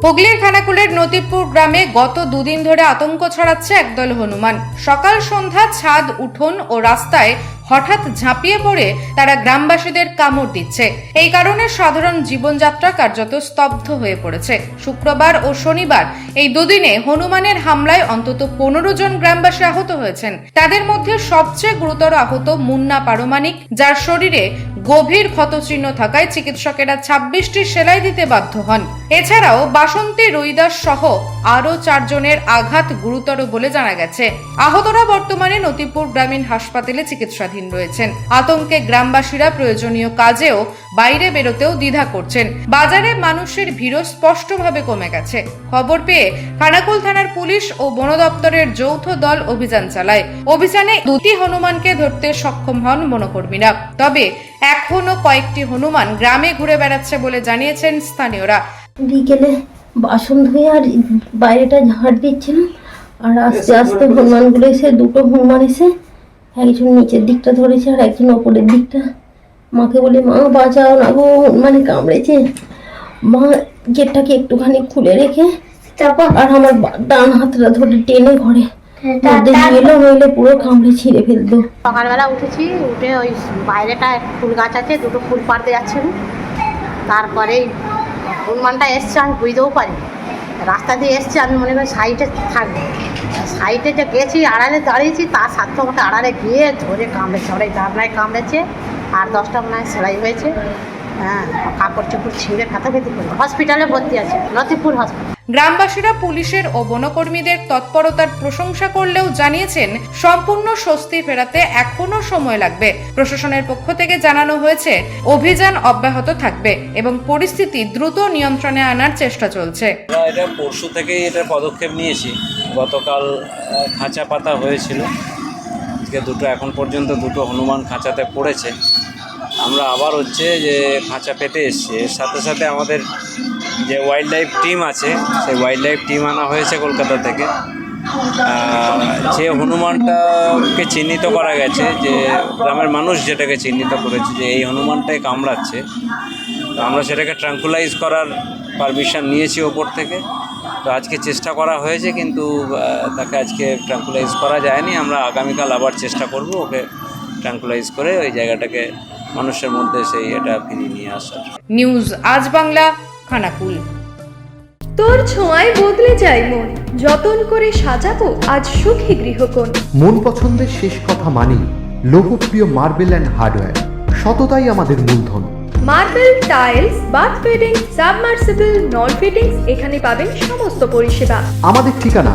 হুগলির খানাকুলের নদীপুর গ্রামে গত দুদিন ধরে আতঙ্ক ছড়াচ্ছে একদল হনুমান। সকাল সন্ধ্যা ছাদ, উঠোন ও রাস্তায় হঠাৎ ঝাঁপিয়ে পড়ে তারা গ্রামবাসীদের কামড় দিচ্ছে। এই কারণে সাধারণ জীবনযাত্রা কার্যত স্তব্ধ হয়ে পড়েছে। শুক্রবার ও শনিবার এই দুদিনে হনুমানের হামলায় অন্তত পনেরো জন গ্রামবাসী আহত হয়েছেন। তাদের মধ্যে সবচেয়ে গুরুতর আহত মুন্না পারমানিক যার শরীরে গভীর ক্ষতচিহ্ন থাকায় চিকিৎসকেরা ছাব্বিশটি সেলাই দিতে বাধ্য হন। এছাড়াও বাসন্তী রুইদাস সহ আরও চারজনের আঘাত গুরুতর বলে জানা গেছে। আহতরা বর্তমানে নতিপুর গ্রামীণ হাসপাতালে চিকিৎসাধীন। রয়েছেন। আতঙ্কে গ্রামবাসীরা প্রয়োজনীয় কাজেও বাইরে বেরোতেও দ্বিধা করছেন। বাজারে মানুষের ভিড়ও স্পষ্টভাবে কমে গেছে। খবর পেয়ে খানাকুল থানার পুলিশ ও বন দপ্তরের যৌথ দল অভিযান চালায়। অভিযানে দুটি হনুমানকে ধরতে সক্ষম হন বনকর্মীরা। তবে এখনও কয়েকটি হনুমান গ্রামে ঘুরে বেড়াচ্ছে বলে জানিয়েছেন স্থানীয়রা। বিকেলে বাসন ধুয়ে আর বাইরেটা ঝাড় দিচ্ছিলাম। আর আস্তে আস্তে হনুমানগুলো এসে দুটো হনুমান এসে একজন নিচের দিকটা ধরেছে আর একজন ওপরের দিকটা। মাকে বলে মা বাঁচাও না গো মানে কামড়েছে। মা গেটটাকে একটুখানি খুলে রেখে তারপর? আর আমার ডান হাতটা ধরে টেনে ঘরে দিয়ে পুরো কামড়ে ছিঁড়ে ফেলতো। সকালবেলা উঠেছি উঠে ওই বাইরেটা ফুল গাছ আছে দুটো ফুল পাড়তে যাচ্ছিল তারপরে হনুমানটা এসছে আমি বুঝতেও পারি রাস্তা দিয়ে এসছে, আমি মনে করি সাইডে থাকব সাইডে যে গেছি, আড়ালে দাঁড়িয়েছি, তার সাথে মতো আড়ালে গিয়ে ধরে কামড়েছে ওরাই দাঁড়ায় কামড়েছে, আর দশটা মনে হয় সেলাই হয়েছে। হ্যাঁ কাপড় চোপড় ছিঁড়ে খেতে করে। হসপিটালে ভর্তি আছে লতিপুর হসপিটাল। গ্রামবাসীরা পুলিশের ও বনকর্মীদের তৎপরতার প্রশংসা করলেও জানিয়েছেন সম্পূর্ণ স্বস্তি ফেরাতে এখনও সময় লাগবে। প্রশাসনের পক্ষ থেকে জানানো হয়েছে অভিযান অব্যাহত থাকবে এবং পরিস্থিতি দ্রুত নিয়ন্ত্রণে আনার চেষ্টা চলছে। এটা পরশু থেকেই এটার পদক্ষেপ নিয়েছি। গতকাল আহ, খাঁচা পাতা হয়েছিল। আজকে দুটো এখন পর্যন্ত দুটো হনুমান খাঁচাতে পড়েছে। আমরা আবার হচ্ছে যে খাঁচা পেতে এসছি। এর সাথে সাথে আমাদের যে ওয়াইল্ড লাইফ টিম আছে, সেই ওয়াইল্ড লাইফ টিম আনা হয়েছে কলকাতা থেকে। যে হনুমানটাকে চিহ্নিত করা গেছে, যে গ্রামের মানুষ যেটাকে চিহ্নিত করেছে, যে এই হনুমানটাই কামড়াচ্ছে, তো আমরা সেটাকে ট্রাঙ্কুলাইজ করার পারমিশন নিয়েছি ওপর থেকে। তো আজকে চেষ্টা করা হয়েছে, কিন্তু তাকে আজকে ট্রাঙ্কুলাইজ করা যায়নি। আমরা আগামীকাল আবার চেষ্টা করব ওকে ট্রাঙ্কুলাইজ করে ওই জায়গাটাকে মানুষের মধ্যে সেই এটা ফিরিয়ে নিয়ে আসার। নিউজ আজ বাংলা খানাকুল। তোর ছোঁয়ায় বদলে যায় মন যতন করে সাজাবো আজ সুখী গৃহকোণ। মন পছন্দের শেষ কথা মানি লোকপ্রিয় মার্বেল অ্যান্ড হার্ডওয়্যার সততাই আমাদের মূলধন। Marble tiles bath fitting submersible নল ফিটিংস এখানে পাবেন সমস্ত পরিষেবা। আমাদের ঠিকানা